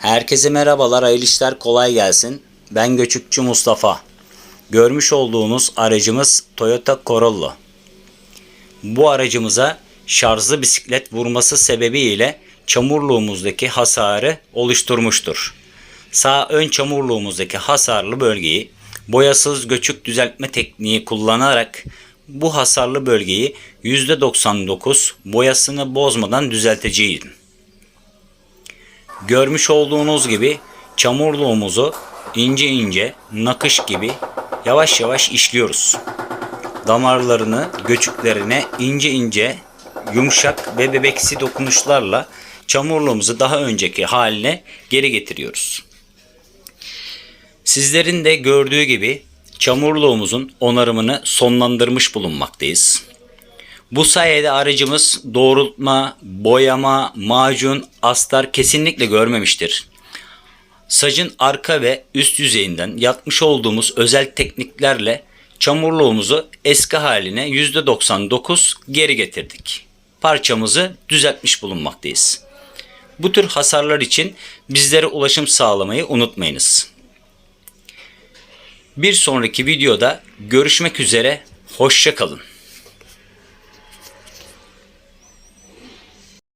Herkese merhabalar, hayırlı işler kolay gelsin. Ben Göçükçü Mustafa. Görmüş olduğunuz aracımız Toyota Corolla. Bu aracımıza şarjlı bisiklet vurması sebebiyle çamurluğumuzdaki hasarı oluşturmuştur. Sağ ön çamurluğumuzdaki hasarlı bölgeyi boyasız göçük düzeltme tekniği kullanarak bu hasarlı bölgeyi %99 boyasını bozmadan düzelteceğim. Görmüş olduğunuz gibi çamurluğumuzu ince ince nakış gibi yavaş yavaş işliyoruz. Damarlarını, göçüklerine ince ince yumuşak ve bebeksi dokunuşlarla çamurluğumuzu daha önceki haline geri getiriyoruz. Sizlerin de gördüğü gibi çamurluğumuzun onarımını sonlandırmış bulunmaktayız. Bu sayede aracımız doğrultma, boyama, macun, astar kesinlikle görmemiştir. Sacın arka ve üst yüzeyinden yapmış olduğumuz özel tekniklerle çamurluğumuzu eski haline %99 geri getirdik. Parçamızı düzeltmiş bulunmaktayız. Bu tür hasarlar için bizlere ulaşım sağlamayı unutmayınız. Bir sonraki videoda görüşmek üzere, hoşça kalın.